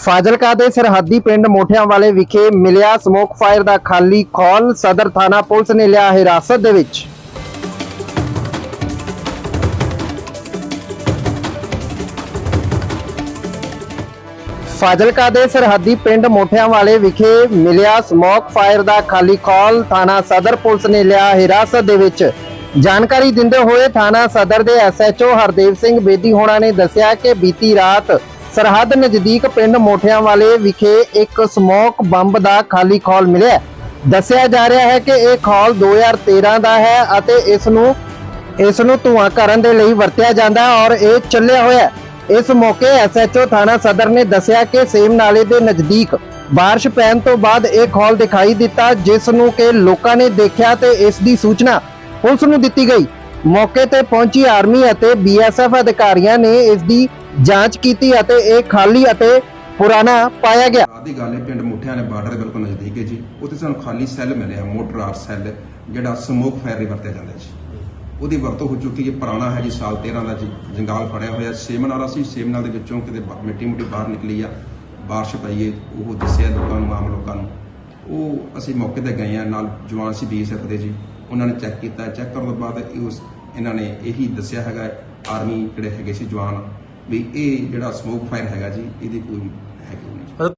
ਫਾਜ਼ਿਲਕਾ ਦੇ ਸਰਹੱਦੀ ਪਿੰਡ ਮੋਠਿਆਂ ਵਾਲੇ ਵਿਖੇ ਮਿਲਿਆ ਸਮੋਕ ਫਾਇਰ ਦਾ ਖਾਲੀ ਖੌਲ ਸਦਰ ਥਾਣਾ ਪੁਲਿਸ ਨੇ ਲਿਆ ਹਿਰਾਸਤ ਦੇ ਵਿੱਚ। ਫਾਜ਼ਿਲਕਾ ਦੇ ਸਰਹੱਦੀ ਪਿੰਡ ਮੋਠਿਆਂ ਵਾਲੇ ਵਿਖੇ ਮਿਲਿਆ ਸਮੋਕ ਫਾਇਰ ਦਾ ਖਾਲੀ ਖੌਲ ਥਾਣਾ ਸਦਰ ਪੁਲਿਸ ਨੇ ਲਿਆ ਹਿਰਾਸਤ ਦੇ ਵਿੱਚ। ਜਾਣਕਾਰੀ ਦਿੰਦੇ ਹੋਏ ਥਾਣਾ ਸਦਰ ਦੇ ਐਸਐਚਓ ਹਰਦੇਵ ਸਿੰਘ ਬੇਦੀ ਹੋਣਾ ਨੇ ਦੱਸਿਆ ਕਿ ਬੀਤੀ ਰਾਤ ਸਰਹੱਦ ਨਜ਼ਦੀਕ ਪਿੰਡ ਮੋਠਿਆਂ ਵਾਲੇ ਵਿਖੇ ਇੱਕ ਸਮੋਕ ਬੰਬ ਦਾ ਖਾਲੀ ਖੌਲ ਮਿਲਿਆ ਦੱਸਿਆ ਜਾ ਰਿਹਾ ਹੈ ਕਿ ਇਹ ਖੌਲ 2013 ਦਾ ਹੈ ਅਤੇ ਇਸ ਨੂੰ ਇਸ ਨੂੰ ਧੂਆਂ ਕਰਨ ਦੇ ਲਈ ਵਰਤਿਆ ਜਾਂਦਾ ਹੈ ਔਰ ਇਹ ਚੱਲਿਆ ਹੋਇਆ ਹੈ ਇਸ ਮੌਕੇ ਐਸਐਚਓ ਥਾਣਾ ਸਦਰ ਨੇ ਦੱਸਿਆ ਕਿ ਸੇਮ ਨਾਲੇ ਦੇ ਨਜ਼ਦੀਕ بارش ਪੈਣ ਤੋਂ ਬਾਅਦ ਇਹ ਖੌਲ ਦਿਖਾਈ ਦਿੱਤਾ ਜਿਸ ਨੂੰ ਕਿ ਲੋਕਾਂ ਨੇ ਦੇਖਿਆ ਤੇ ਇਸ ਦੀ ਸੂਚਨਾ ਪੁਲਿਸ ਨੂੰ ਦਿੱਤੀ ਗਈ ਮੌਕੇ ਤੇ ਪਹੁੰਚੀ ਆਰਮੀ ਅਤੇ ਬੀਐਸਐਫ ਅਧਿਕਾਰੀਆਂ ਨੇ ਇਸ ਦੀ ਜਾਂਚ ਕੀਤੀ ਅਤੇ ਇਹ ਖਾਲੀ ਅਤੇ ਪੁਰਾਣਾ ਪਾਇਆ ਗਿਆ। ਰਾਤ ਦੀ ਗੱਲ ਹੈ, ਪਿੰਡ ਮੁੱਠਿਆਂ ਨੇ ਬਾਰਡਰ ਦੇ ਬਿਲਕੁਲ ਨਜ਼ਦੀਕ ਹੈ ਜੀ। ਉੱਥੇ ਸਾਨੂੰ ਖਾਲੀ ਸੈੱਲ ਮਿਲਿਆ ਮੋਟਰ ਆਰ ਸੈੱਲ, ਜਿਹੜਾ ਸਮੋਕ ਫਾਇਰ ਲਈ ਵਰਤਿਆ ਜਾਂਦਾ ਜੀ। ਉਹਦੀ ਵਰਤੋਂ ਹੋ ਚੁੱਕੀ ਹੈ, ਪੁਰਾਣਾ ਹੈ ਜੀ, ਸਾਲ 13 ਦਾ ਜੀ, ਜੰਗਾਲ ਫੜਿਆ ਹੋਇਆ। ਸੇਮ ਸੀ ਸੇਮ ਦੇ ਵਿੱਚੋਂ ਕਿਤੇ ਮਿੱਟੀ ਮੁੱਟੀ ਬਾਹਰ ਨਿਕਲੀ ਆ, ਬਾਰਿਸ਼ ਪਈ ਹੈ, ਉਹ ਦੱਸਿਆ ਲੋਕਾਂ ਨੂੰ, ਆਮ ਲੋਕਾਂ ਨੂੰ। ਉਹ ਅਸੀਂ ਮੌਕੇ ਤੇ ਗਏ ਆ, ਨਾਲ ਜਵਾਨ ਸੀ ਬੀਐਸਐਫ ਦੇ ਜੀ। ਉਹਨਾਂ ਨੇ ਚੈੱਕ ਕੀਤਾ। ਚੈੱਕ ਕਰਨ ਤੋਂ ਬਾਅਦ ਇਹ ਉਸ ਇਹਨਾਂ ਨੇ ਇਹੀ ਦੱਸਿਆ ਹੈਗਾ ਆਰਮੀ ਜਿਹੜੇ ਹੈਗੇ ਸੀ ਜਵਾਨ, ਵੀ ਇਹ ਜਿਹੜਾ ਸਮੋਕ ਫਾਇਰ ਹੈਗਾ ਜੀ, ਇਹਦੀ ਕੋਈ ਹੈਗੀ ਨਹੀਂ